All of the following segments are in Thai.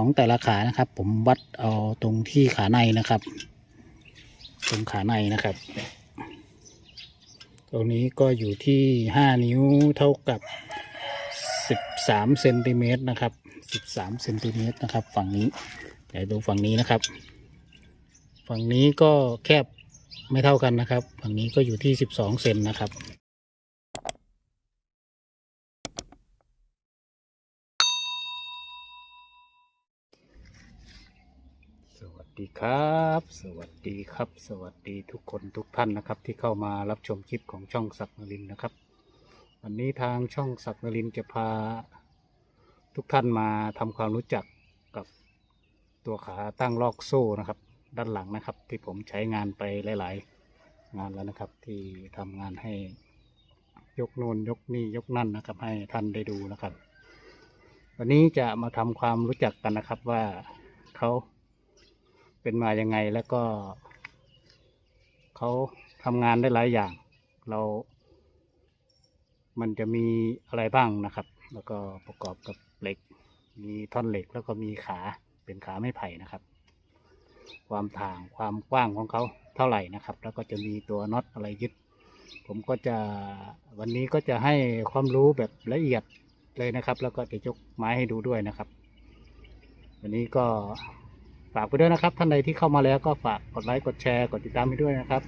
ของแต่ละขานะครับ ผมวัดเอาตรงที่ขาในนะครับ ตรงขาในนะครับ ตรงนี้ก็อยู่ที่ห้านิ้วเท่ากับสิบสามเซนติเมตรนะครับสิบสามเซนติเมตรนะครับ ฝั่งนี้เดี๋ยวดูฝั่งนี้นะครับ ฝั่งนี้ก็แคบไม่เท่ากันนะครับ ฝั่งนี้ก็อยู่ที่สิบสองเซนนะครับ สวัส ดีครับ สวัสดีครับ สวัสดีทุกคนทุกท่านนะครับ ที่เข้ามารับชมคลิปของช่องสักนรินร์นะครับ วันนี้ทางช่องสักนรินจะพาทุกท่านมาทำความรู้จักกับตัวขาตั้งลอกโซ่นะครับ ด้านหลังนะครับ ที่ผมใช้งานไปหลาย ๆ งานแล้วนะครับ ที่ทำงานให้ยกโน่นยกนี่ยกนั่นนะครับ ให้ท่านได้ดูนะครับ วันนี้จะมาทำความรู้จักกันนะครับว่าเขา เป็นมายังไงแล้วก็เขาทำงานได้หลายอย่าง เรา มันจะมีอะไรบ้างนะครับ แล้วก็ประกอบกับเหล็ก มีท่อนเหล็กแล้วก็มีขาเป็นขาไม้ไผ่นะครับ ความถ่างความกว้างของเขาเท่าไหร่นะครับ แล้วก็จะมีตัวน็อตอะไรยึด ผมก็จะวันนี้ก็จะให้ความรู้แบบละเอียดเลยนะครับ แล้วก็จะยกไม้ให้ดูด้วยนะครับ วันนี้ก็ ฝากไปด้วยนะครับ ท่านใดที่เข้ามาแล้วก็ฝากกดไลค์กดแชร์กดติดตามให้ด้วยนะครับ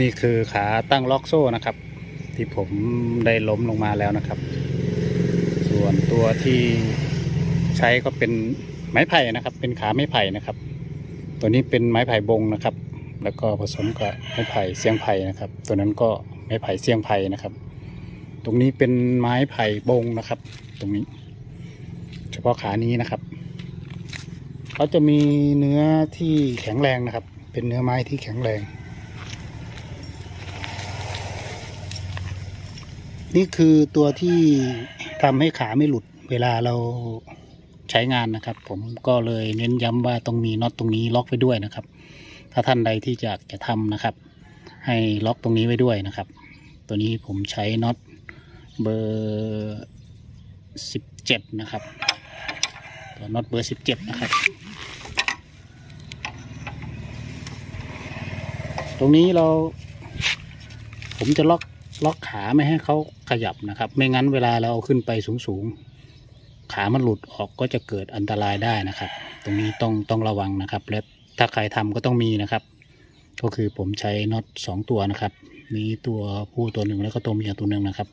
นี่คือขาตั้งล็อกโซ่นะครับ ที่ผมได้ล้มลงมาแล้วนะครับ ส่วนตัวที่ใช้ก็เป็นไม้ไผ่นะครับ เป็นขาไม้ไผ่นะครับ ตัวนี้เป็นไม้ไผ่บงนะครับ แล้วก็ผสมกับไม้ไผ่เสียงไผ่นะครับ ตัวนั้นก็ไม้ไผ่เสียงไผ่นะครับ ตรงนี้เป็นไม้ไผ่บงนะครับ ตรงนี้ เฉพาะขานี้นะครับเขาจะมีเนื้อที่แข็งแรงนะครับ เป็นเนื้อไม้ที่แข็งแรง นี่คือตัวที่ทำให้ขาไม่หลุดเวลาเราใช้งานนะครับ ผมก็เลยเน้นย้ำว่าต้องมีน็อตตรงนี้ล็อกไว้ด้วยนะครับ ถ้าท่านใดที่จะจะทำนะครับ ให้ล็อกตรงนี้ไว้ด้วยนะครับ ตัวนี้ผมใช้น็อตเบอร์สิบเจ็ดนะครับ ตัวน็อตเบอร์สิบเจ็ดนะครับ ตรงนี้เรา ผมจะล็อก ล็อกขาไม่ให้เขาขยับนะครับ ไม่งั้นเวลาเราเอาขึ้นไปสูงๆ ขามันหลุดออกก็จะเกิดอันตรายได้นะครับ ตรงนี้ต้องต้องระวังนะครับ และถ้าใครทำก็ต้องมีนะครับ ก็คือผมใช้น็อตสองตัวนะครับ มีตัวผู้ตัวหนึ่งแล้วก็ตัวเมียตัวหนึ่งนะครับ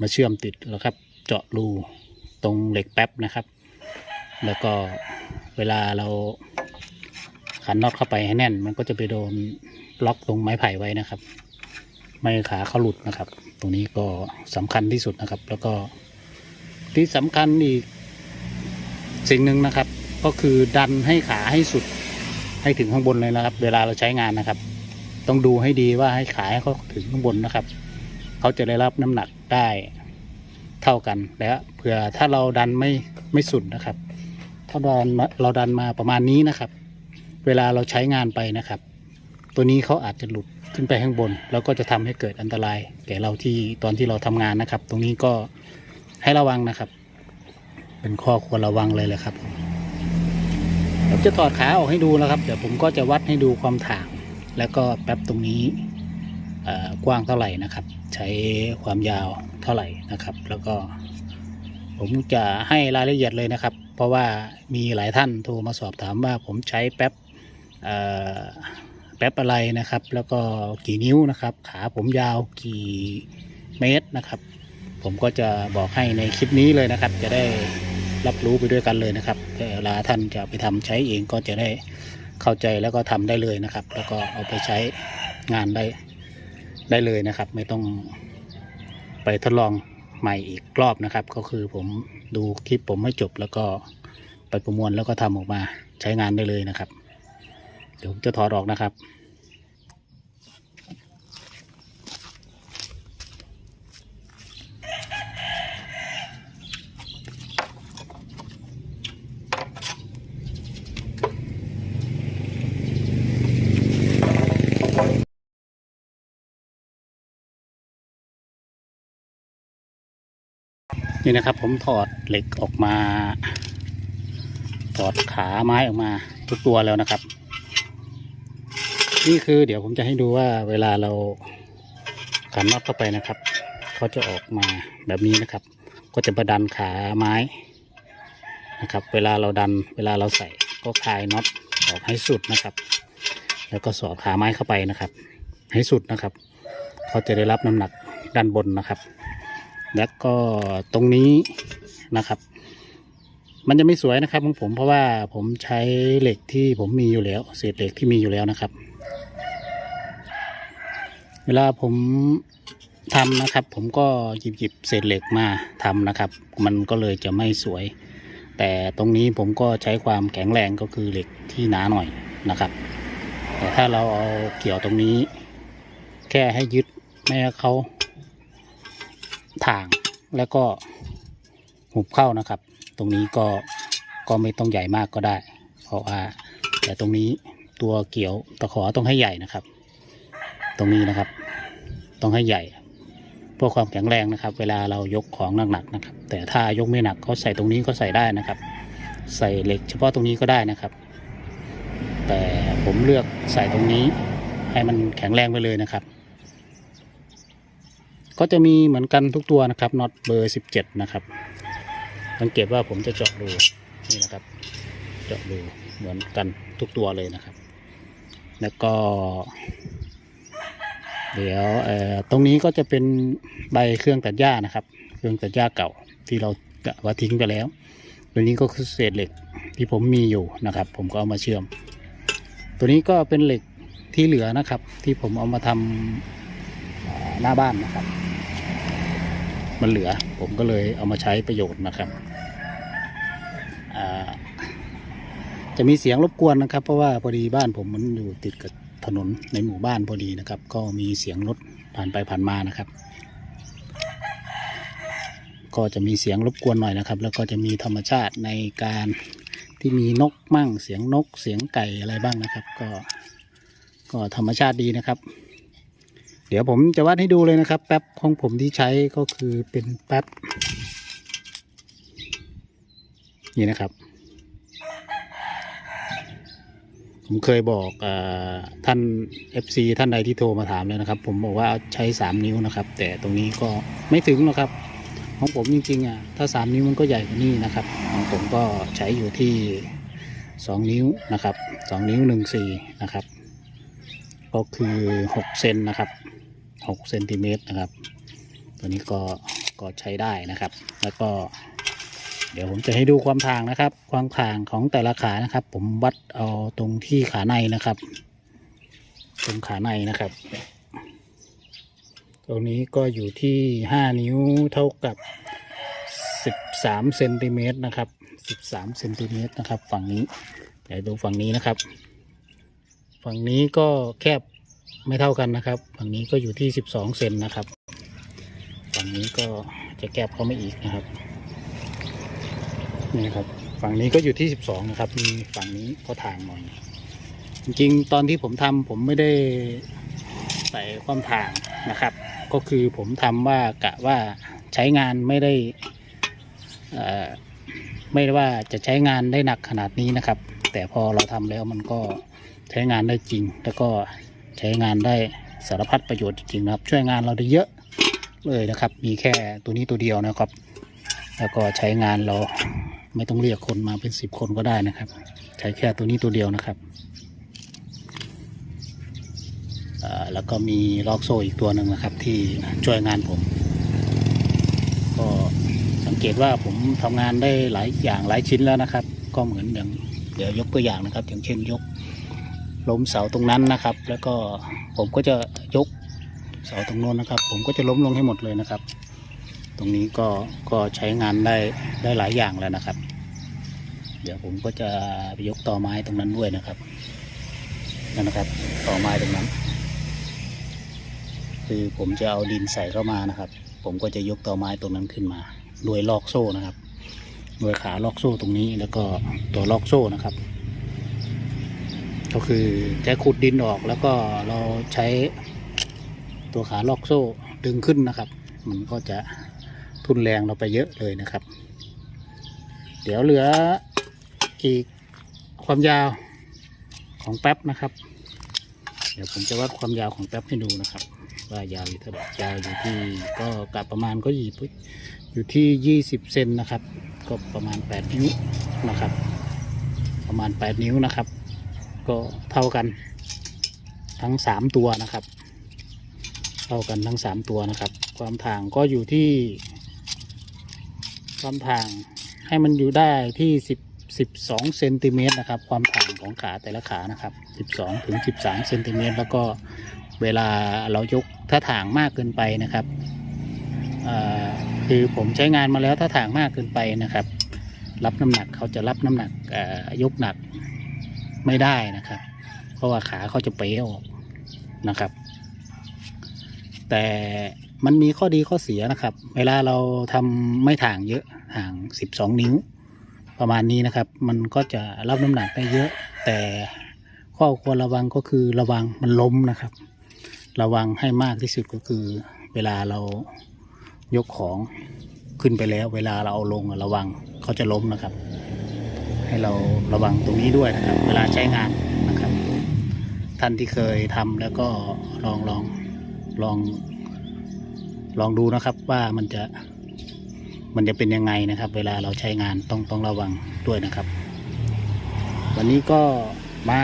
มาเชื่อมติดแล้วครับ เจาะรูตรงเหล็กแป๊บนะครับ แล้วก็เวลาเราขันน็อตเข้าไปให้แน่น มันก็จะไปโดนล็อกตรงไม้ไผ่ไว้นะครับ ไม่ขาเขาหลุดนะครับ ตรงนี้ก็สำคัญที่สุดนะครับ แล้วก็ที่สำคัญอีกสิ่งหนึ่งนะครับ ก็คือดันให้ขาให้สุดให้ถึงข้างบนเลยนะครับ เวลาเราใช้งานนะครับ ต้องดูให้ดีว่าให้ขาให้เขาถึงข้างบนนะครับเขาจะได้รับน้ำหนักได้เท่ากันแล้วเผื่อถ้าเราดันไม่ไม่สุดนะครับ ถ้าดันเราดันมาประมาณนี้นะครับ เวลาเราใช้งานไปนะครับ ตัวนี้เขาอาจจะหลุดขึ้นไปข้างบน แล้วก็จะทำให้เกิดอันตราย แก่เราที่ตอนที่เราทำงานนะครับ ตรงนี้ก็ให้ระวังนะครับ เป็นข้อควรระวังเลยแหละครับผมจะถอดขาออกให้ดูนะครับ เดี๋ยวผมก็จะวัดให้ดูความถ่าง แล้วก็แป๊บตรงนี้กว้างเท่าไหร่นะครับ ใช้ความยาวเท่าไหร่นะครับ แล้วก็ผมจะให้รายละเอียดเลยนะครับ เพราะว่ามีหลายท่านโทรมาสอบถามว่าผมใช้แป๊บ แป๊บอะไรนะครับ แล้วก็กี่นิ้วนะครับ ขาผมยาวกี่เมตรนะครับ ผมก็จะบอกให้ในคลิปนี้เลยนะครับ จะได้รับรู้ไปด้วยกันเลยนะครับเวลาท่านจะไปทำใช้เองก็จะได้เข้าใจแล้วก็ทำได้เลยนะครับ แล้วก็เอาไปใช้งานได้ได้เลยนะครับ ไม่ต้องไปทดลองใหม่อีกรอบนะครับ ก็คือผมดูคลิปผมให้จบแล้วก็ไปประมวลแล้วก็ทำออกมาใช้งานได้เลยนะครับ เดี๋ยวผมจะถอดออกนะครับนี่นะครับผมถอดเหล็กออกมา ถอดขาไม้ออกมาทุกตัวแล้วนะครับ นี่คือเดี๋ยวผมจะให้ดูว่าเวลาเราขันน็อตเข้าไปนะครับเขาจะออกมาแบบนี้นะครับ ก็จะประดันขาไม้นะครับ เวลาเราดันเวลาเราใส่ก็คลายน็อตออกให้สุดนะครับ แล้วก็สอดขาไม้เข้าไปนะครับ ให้สุดนะครับเขาจะได้รับน้ำหนักด้านบนนะครับ แล้วก็ตรงนี้นะครับ มันจะไม่สวยนะครับของผมเพราะว่าผมใช้เหล็กที่ผมมีอยู่แล้วเศษเหล็กที่มีอยู่แล้วนะครับ เวลาผมทำนะครับ ผมก็หยิบหยิบเศษเหล็กมาทำนะครับ มันก็เลยจะไม่สวย แต่ตรงนี้ผมก็ใช้ความแข็งแรงก็คือเหล็กที่หนาหน่อยนะครับ แต่ถ้าเราเอาเกี่ยวตรงนี้ แค่ให้ยึดไม่ให้เขาถ่างแล้วก็หุบเข้านะครับ ตรงนี้ก็ก็ไม่ต้องใหญ่มากก็ได้ เพราะว่าแต่ตรงนี้ ตัวเกี่ยวตะขอต้องให้ใหญ่นะครับ ตรงนี้นะครับ ต้องให้ใหญ่เพื่อความแข็งแรงนะครับ เวลาเรายกของหนักๆนะครับ แต่ถ้ายกไม่หนักเขาใส่ตรงนี้ก็ใส่ได้นะครับ ใส่เหล็กเฉพาะตรงนี้ก็ได้นะครับ แต่ผมเลือกใส่ตรงนี้ ให้มันแข็งแรงไปเลยนะครับ ก็จะมีเหมือนกันทุกตัวนะครับน็อตเบอร์ 17 นะครับสังเกตว่าผมจะเจาะรูนี่นะครับ เจาะรูเหมือนกันทุกตัวเลยนะครับ แล้วก็ เดี๋ยวตรงนี้ก็จะเป็นใบเครื่องตัดหญ้านะครับ เครื่องตัดหญ้าเก่าที่เรากะว่าทิ้งไปแล้วตัวนี้ก็คือเศษเหล็กที่ผมมีอยู่นะครับ ผมก็เอามาเชื่อม ตัวนี้ก็เป็นเหล็กที่เหลือนะครับ ที่ผมเอามาทำอ่าหน้าบ้านนะครับ มันเหลือผมก็เลยเอามาใช้ประโยชน์นะครับอ่า จะมีเสียงรบกวนนะครับ เพราะว่าพอดีบ้านผมมันอยู่ติดกับถนนในหมู่บ้านพอดีนะครับ ก็มีเสียงรถผ่านไปผ่านมานะครับ ก็จะมีเสียงรบกวนหน่อยนะครับ แล้วก็จะมีธรรมชาติในการที่มีนกมั่งเสียงนกเสียงไก่อะไรบ้างนะครับ ก็ก็ธรรมชาติดีนะครับ เดี๋ยวผมจะวัดให้ดูเลยนะครับ แป๊บของผมที่ใช้ก็คือเป็นแป๊บนี่นะครับ ผมเคยบอกออท่าน FC ท่านใดที่โทรมาถามเลยนะครับ ผมบอกว่าใช้ 3 นิ้วนะครับ แต่ตรงนี้ก็ไม่ถึงหรอกครับ ของผมจริงๆอะถ้า 3 นิ้วมันก็ใหญ่กว่านี้นะครับ ของผมก็ใช้อยู่ที่ 2 นิ้วนะครับ 2 นิ้ว1 4นะครับ ก็คือ6เซนนะครับ6เซนติเมตรนะครับ ตัวนี้ก็ก็ใช้ได้นะครับ แล้วก็ เดี๋ยวผมจะให้ดูความทางนะครับ ความทางของแต่ละขานะครับ ผมวัดเอาตรงที่ขาในนะครับ ตรงขาในนะครับ ตรงนี้ก็อยู่ที่5นิ้วเท่ากับ13เซนติเมตรนะครับ13เซนติเมตรนะครับ ฝั่งนี้เดี๋ยวดูฝั่งนี้นะครับ ฝั่งนี้ก็แคบไม่เท่ากันนะครับ ฝั่งนี้ก็อยู่ที่12เซนนะครับ ฝั่งนี้ก็จะแคบเข้ามาอีกนะครับ นี่นะครับ ฝั่งนี้ก็อยู่ที่12นะครับ มีฝั่งนี้ก็ทางหน่อยจริงๆ ตอนที่ผมทำผมไม่ได้ใส่ความทางนะครับ ก็คือผมทำว่ากะว่าใช้งานไม่ได้ไม่ได้ว่าจะใช้งานได้หนักขนาดนี้นะครับ แต่พอเราทำแล้วมันก็ใช้งานได้จริง แล้วก็ใช้งานได้สารพัดประโยชน์จริงๆนะครับ ช่วยงานเราได้เยอะเลยนะครับ มีแค่ตัวนี้ตัวเดียวนะครับ แล้วก็ใช้งานเรา ไม่ต้องเรียกคนมาเป็นสิบคนก็ได้นะครับ ใช้แค่ตัวนี้ตัวเดียวนะครับแล้วก็มีล็อกโซ่อีกตัวหนึ่งนะครับ ที่ช่วยงานผม ก็สังเกตว่าผมทำงานได้หลายอย่างหลายชิ้นแล้วนะครับ ก็เหมือนอย่างเดี๋ยวยกตัวอย่างนะครับ อย่างเช่นยกล้มเสาตรงนั้นนะครับ แล้วก็ผมก็จะยกเสาตรงโน้นนะครับ ผมก็จะล้มลงให้หมดเลยนะครับ ตรงนี้ก็ก็ใช้งานได้ได้หลายอย่างแล้วนะครับ เดี๋ยวผมก็จะไปยกต่อไม้ตรงนั้นด้วยนะครับนั่นนะครับต่อไม้ตรงนั้น คือผมจะเอาดินใส่เข้ามานะครับ ผมก็จะยกต่อไม้ตรงนั้นขึ้นมาโดยลอกโซ่นะครับโดยขาลอกโซ่ตรงนี้แล้วก็ตัวลอกโซ่นะครับ ก็คือจะขุดดินออกแล้วก็เราใช้ตัวขาลอกโซ่ดึงขึ้นนะครับ มันก็จะ ทุนแรงเราไปเยอะเลยนะครับ เดี๋ยวเหลืออีกความยาวของแป๊บนะครับ เดี๋ยวผมจะวัดความยาวของแป๊บให้ดูนะครับ ว่ายาวอยู่เท่าไหร่ยาวอยู่ที่ก็กะประมาณก็ยี่อยู่ที่ยี่สิบเซนนะครับ ก็ประมาณแปดนิ้วนะครับ ประมาณแปดนิ้วนะครับ ก็เท่ากันทั้งสามตัวนะครับ เท่ากันทั้งสามตัวนะครับ ความถ่างก็อยู่ที่ ความถ่างให้มันอยู่ได้ที่สิบสิบสองเซนติเมตรนะครับ ความถ่างของขาแต่ละขานะครับสิบสองถึงสิบสามเซนติเมตรแล้วก็เวลาเรายกถ้าถ่างมากเกินไปนะครับคือผมใช้งานมาแล้วถ้าถ่างมากเกินไปนะครับ รับน้ำหนักเขาจะรับน้ำหนักยกหนักไม่ได้นะครับ เพราะว่าขาเขาจะเป๋ออกนะครับ แต่ มันมีข้อดีข้อเสียนะครับ เวลาเราทำไม่ถ่างเยอะห่าง 12 นิ้ว ประมาณนี้นะครับ มันก็จะรับน้ำหนักได้เยอะ แต่ข้อควรระวังก็คือระวังมันล้มนะครับ ระวังให้มากที่สุดก็คือ เวลาเรายกของขึ้นไปแล้ว เวลาเราเอาลงระวังเขาจะล้มนะครับ ให้เราระวังตรงนี้ด้วยนะครับ เวลาใช้งานนะครับ ท่านที่เคยทำแล้วก็ลองลองลอง ลองดูนะครับว่ามันจะมันจะเป็นยังไงนะครับ เวลาเราใช้งานต้องต้องระวังด้วยนะครับ วันนี้ก็มา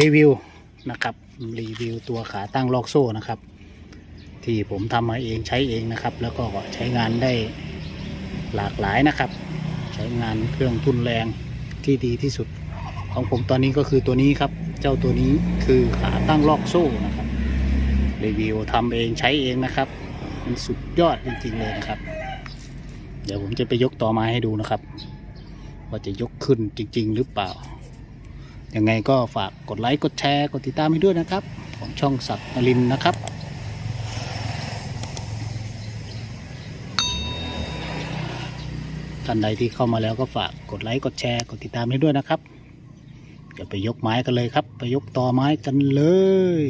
รีวิวนะครับรีวิวตัวขาตั้งลอกโซ่นะครับ ที่ผมทำมาเองใช้เองนะครับ แล้วก็ใช้งานได้หลากหลายนะครับ ใช้งานเครื่องทุนแรงที่ดีที่สุด ของผมตอนนี้ก็คือตัวนี้ครับ เจ้าตัวนี้คือขาตั้งลอกโซ่นะค รีวิวทำเองใช้เองนะครับ มันสุดยอดจริงๆเลยนะครับ เดี๋ยวผมจะไปยกต่อไม้ให้ดูนะครับ ว่าจะยกขึ้นจริง ๆ หรือเปล่า ยังไงก็ฝากกดไลค์กดแชร์กดติดตามให้ด้วยนะครับ ของช่องสัตว์นลินนะครับท่านใดที่เข้ามาแล้วก็ฝากกดไลค์กดแชร์กดติดตามให้ด้วยนะครับ เดี๋ยวไปยกไม้กันเลยครับ ไปยกต่อไม้กันเลย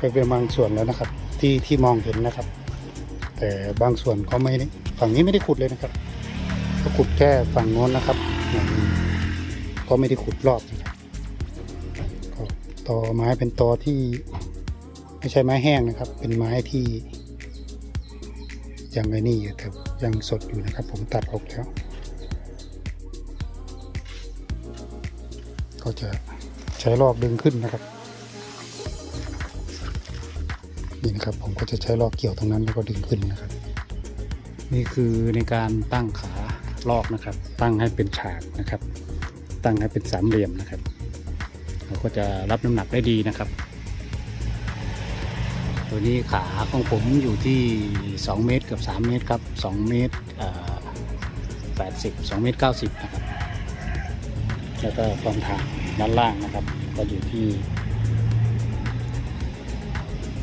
ไปเป็นบางส่วนแล้วนะครับ ที่ที่มองเห็นนะครับ แต่บางส่วนก็ไม่ได้ฝั่งนี้ไม่ได้ขุดเลยนะครับก็ขุดแค่ฝั่งโน้นนะครับก็ไม่ได้ขุดรอบนะครับตอไม้เป็นตอที่ไม่ใช่ไม้แห้งนะครับ เป็นไม้ที่ยังไงนี่อยู่แต่ยังสดอยู่นะครับ ผมตัดออกแล้ว ก็จะใช้ลอกดึงขึ้นนะครับ นี่นะครับ ผมก็จะใช้ลอกเกี่ยวตรงนั้นแล้วก็ดึงขึ้นนะครับ นี่คือในการตั้งขาลอกนะครับ ตั้งให้เป็นฉากนะครับ ตั้งให้เป็นสามเหลี่ยมนะครับเราก็จะรับน้ำหนักได้ดีนะครับ ตัวนี้ขาของผมอยู่ที่ 2 เมตรกับ 3 เมตรครับ 2 เมตรแปดสิบ2เมตร90นะครับ แล้วก็ความถ่างด้านล่างนะครับ ก็อยู่ที่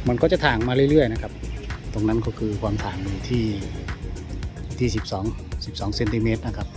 มันก็จะถ่างมาเรื่อยๆนะครับ ตรงนั้นก็คือความถ่างอยู่ที่ที่ 12 12เซนติเมตรนะครับ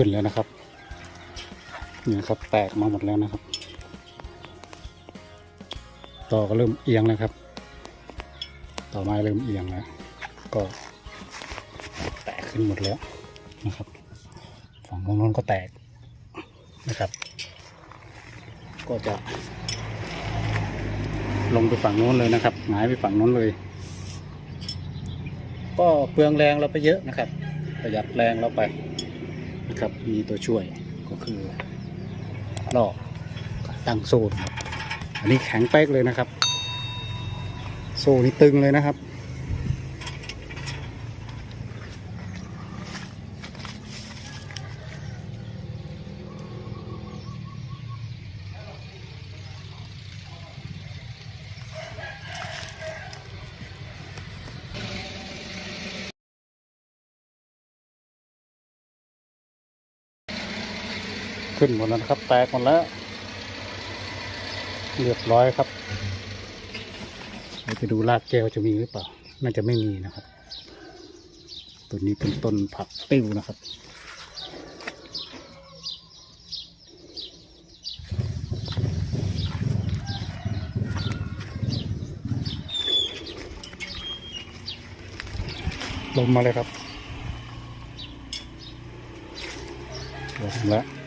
ขึ้นแล้วนะครับนี่นะครับแตกมาหมดแล้วนะครับ ต่อก็เริ่มเอียงแล้วครับ ต่อไม้เริ่มเอียงแล้วก็แตกขึ้นหมดแล้วนะครับ ฝั่งตรงโน้นก็แตกนะครับ ก็จะ ลงไปฝั่งโน้นเลยนะครับหงายไปฝั่งโน้นเลย ก็เปลืองแรงเราไปเยอะนะครับ ประหยัดแรงเราไป ครับ มีตัวช่วยก็คือลอกตั้งโซ่ครับอันนี้แข็งเป๊กเลยนะครับ โซ่นี่ตึงเลยนะครับ ขึ้นหมดแล้วครับ แตกหมดแล้ว เรียบร้อยครับเราไปดูรากแก้วจะมีหรือเปล่า น่าจะไม่มีนะครับ ตัวนี้เป็นต้นผักติ้วนะครับลมมาเลยครับลมแล้ว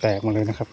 แตกมาเลยนะครับ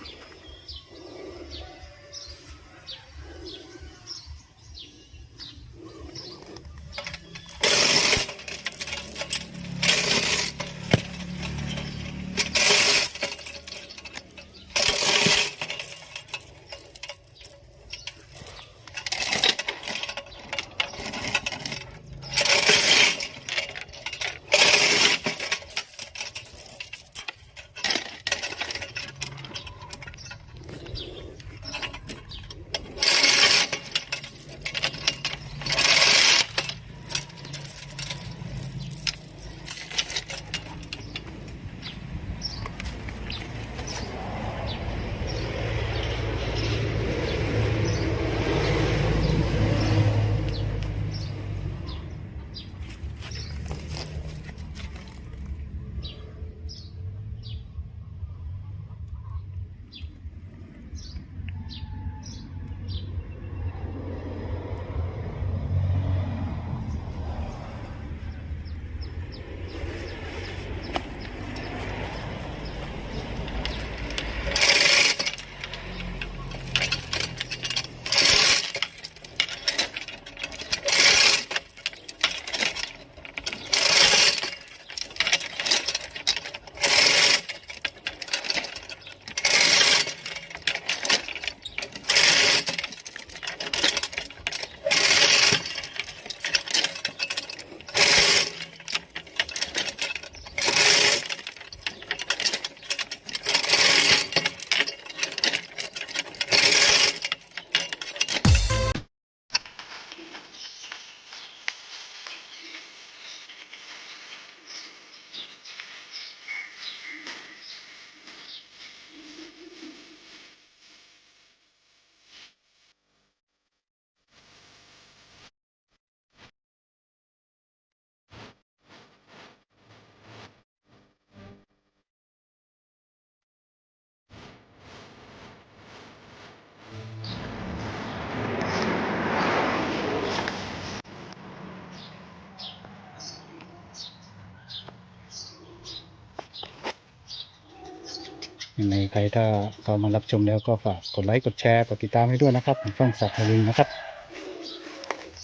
ใครถ้าเข้ามารับชมแล้วก็ฝากกดไลค์กดแชร์กดติดตามให้ด้วยนะครับผมช่องสัตว์ทะเลนะครับ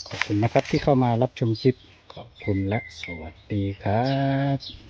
ขอบคุณนะครับที่เข้ามารับชมคลิปขอบคุณและสวัสดีครับ